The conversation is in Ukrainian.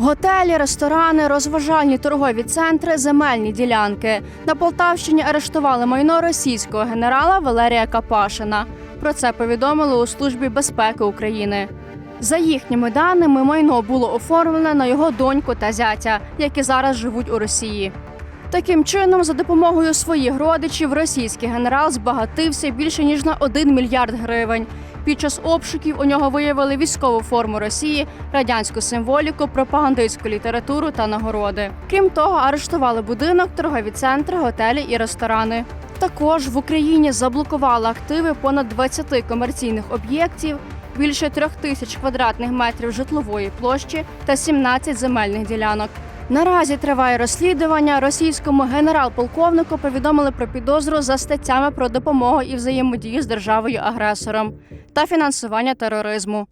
Готелі, ресторани, розважальні торгові центри, земельні ділянки. На Полтавщині арештували майно російського генерала Валерія Капашина. Про це повідомили у Службі безпеки України. За їхніми даними, майно було оформлене на його доньку та зятя, які зараз живуть у Росії. Таким чином, за допомогою своїх родичів, російський генерал збагатився більше ніж на 1 мільярд гривень. Під час обшуків у нього виявили військову форму Росії, радянську символіку, пропагандистську літературу та нагороди. Крім того, арештували будинок, торгові центри, готелі і ресторани. Також в Україні заблокували активи понад 20 комерційних об'єктів, більше трьох тисяч квадратних метрів житлової площі та 17 земельних ділянок. Наразі триває розслідування. Російському генерал-полковнику повідомили про підозру за статтями про допомогу і взаємодію з державою агресором та фінансування тероризму.